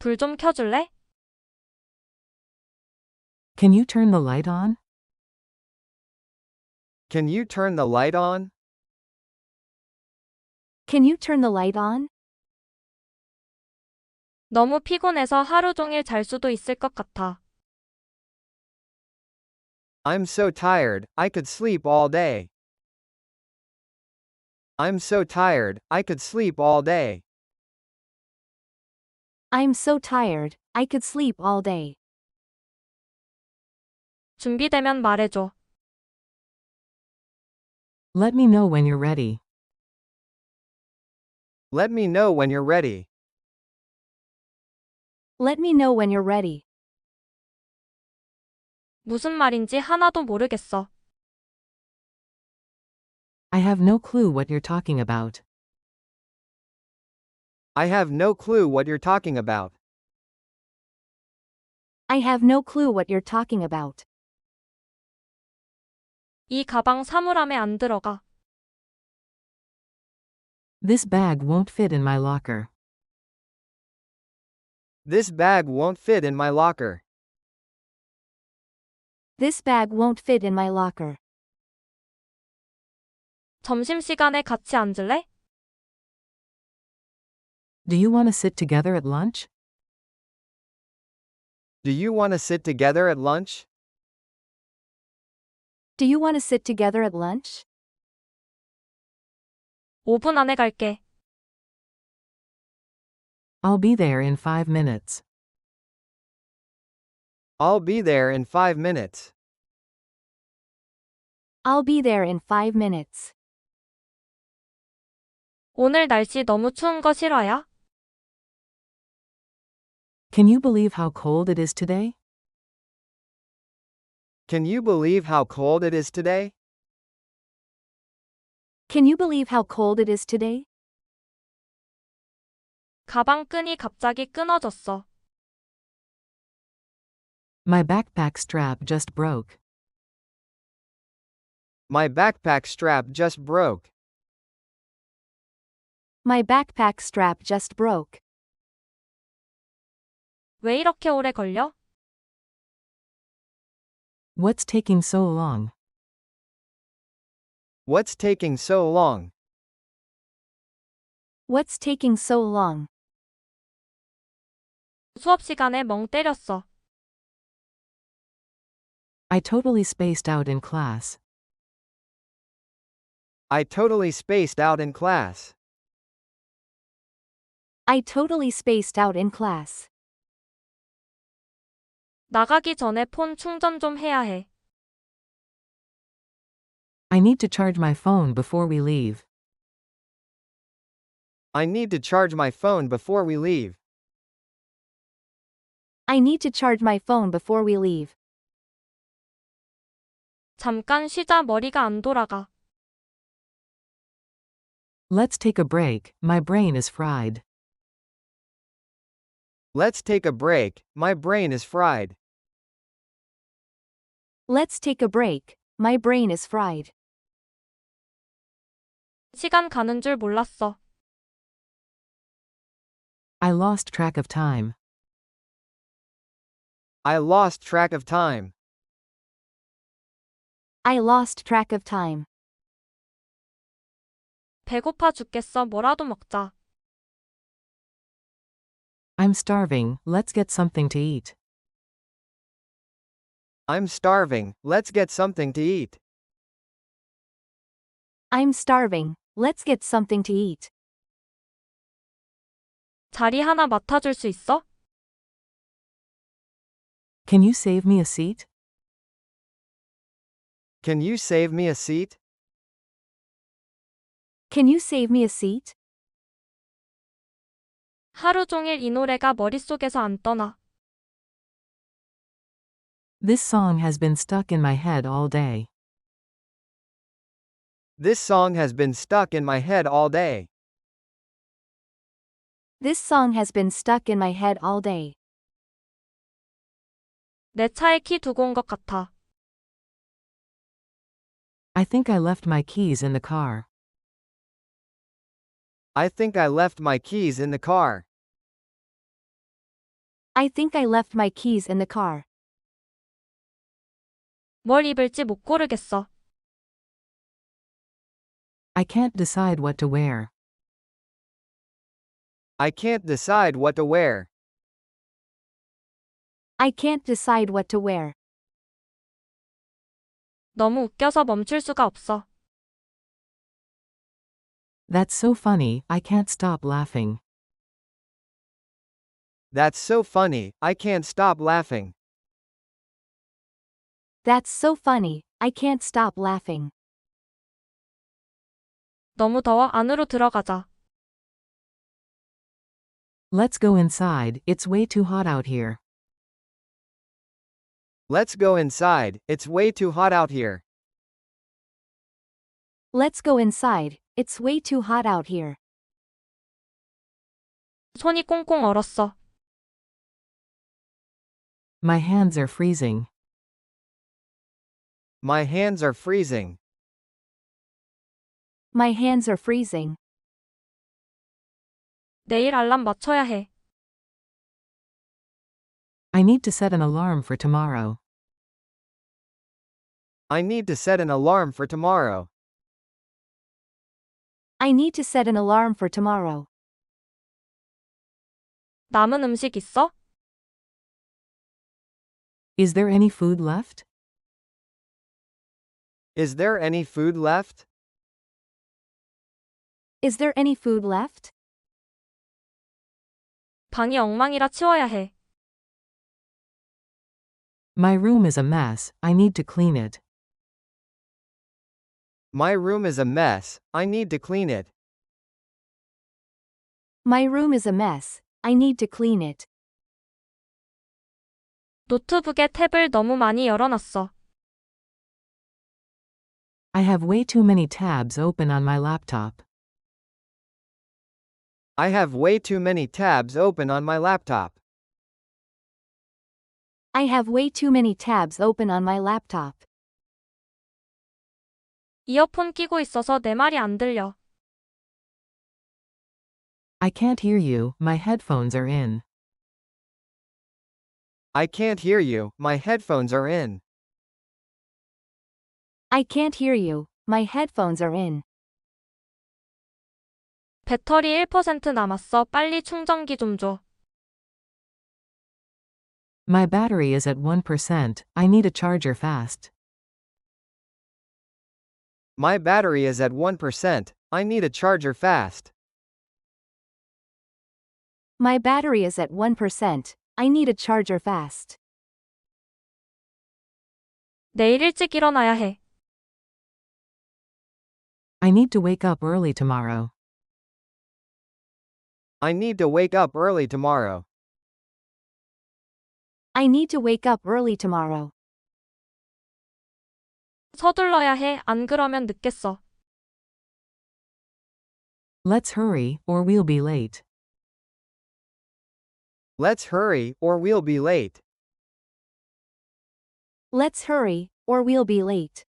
불 좀 켜줄래? Can you turn the light on? Can you turn the light on? Can you turn the light on? 너무 피곤해서 하루 종일 잘 수도 있을 것 같아. I'm so tired, I could sleep all day. I'm so tired, I could sleep all day. I'm so tired, I could sleep all day. 준비되면 말해줘. Let me know when you're ready. Let me know when you're ready. Let me know when you're ready. 무슨 말인지 하나도 모르겠어. I have no clue what you're talking about. I have no clue what you're talking about. I have no clue what you're talking about. 이 가방 사물함에 안 들어가. This bag won't fit in my locker. This bag won't fit in my locker. This bag won't fit in my locker. 점심시간에 같이 앉을래? Do you want to sit together at lunch? Do you want to sit together at lunch? Do you want to sit together at lunch? 5분 안에 갈게. I'll be there in five minutes. I'll be there in five minutes. I'll be there in five minutes. 오늘 날씨 너무 추운 거 싫어요? Can you believe how cold it is today? Can you believe how cold it is today? Can you believe how cold it is today? 가방 끈이 갑자기 끊어졌어. My backpack strap just broke. My backpack strap just broke. My backpack strap just broke. 왜 이렇게 오래 걸려? What's taking so long? What's taking so long? What's taking so long? 수업 시간에 멍 때렸어. I totally spaced out in class. I totally spaced out in class. I totally spaced out in class. 나가기 전에 폰 충전 좀 해야 해. I need to charge my phone before we leave. I need to charge my phone before we leave. I need to charge my phone before we leave. 잠깐 쉬자 머리가 안 돌아가. Let's take a break, my brain is fried. Let's take a break, my brain is fried. Let's take a break. My brain is fried. 시간 가는 줄 몰랐어. I lost track of time. I lost track of time. I lost track of time. 배고파 죽겠어. 뭐라도 먹자. I'm starving, let's get something to eat. I'm starving, let's get something to eat. I'm starving. Let's get something to eat. 자리 하나 맡아줄 수 있어? Can you save me a seat? Can you save me a seat? Can you save me a seat? 하루 종일 이 노래가 머릿속에서 안 떠나. This song has been stuck in my head all day. This song has been stuck in my head all day. This song has been stuck in my head all day. 내 차에 키 두고 온 것 같아. I think I left my keys in the car. I think I left my keys in the car. I think I left my keys in the car. 뭘 입을지 못 고르겠어. I can't decide what to wear. I can't decide what to wear. I can't decide what to wear. 너무 웃겨서 멈출 수가 없어. That's so funny, I can't stop laughing. That's so funny, I can't stop laughing. That's so funny, I can't stop laughing. 너무 더워 안으로 들어가자. Let's go inside, it's way too hot out here. Let's go inside, it's way too hot out here. Let's go inside, it's way too hot out here. 손이 꽁꽁 얼었어. My hands are freezing. My hands are freezing. My hands are freezing. 내일 알람 맞춰야 해. I need to set an alarm for tomorrow. I need to set an alarm for tomorrow. I need to set an alarm for tomorrow. 남은 음식 있어? Is there any food left? Is there any food left? Is there any food left? 방이 엉망이라 치워야 해. My room is a mess, I need to clean it. My room is a mess, I need to clean it. My room is a mess. I need to clean it. 노트북에 탭을 너무 많이 열어놨어. I have way too many tabs open on my laptop. I have way too many tabs open on my laptop. I have way too many tabs open on my laptop. 이어폰 끼고 있어서 내 말이 안 들려. I can't hear you, my headphones are in. I can't hear you, my headphones are in. I can't hear you. My headphones are in. 배터리 1% 남았어. 빨리 충전기 좀 줘. My battery is at 1%, I need a charger fast. My battery is at 1%, I need a charger fast. My battery is at 1%. I need a charger fast. 내일 일찍 일어나야 해. I need to wake up early tomorrow. I need to wake up early tomorrow. I need to wake up early tomorrow. 서둘러야 해. 안 그러면 늦겠어. Let's hurry, or we'll be late. Let's hurry, or we'll be late. Let's hurry, or we'll be late.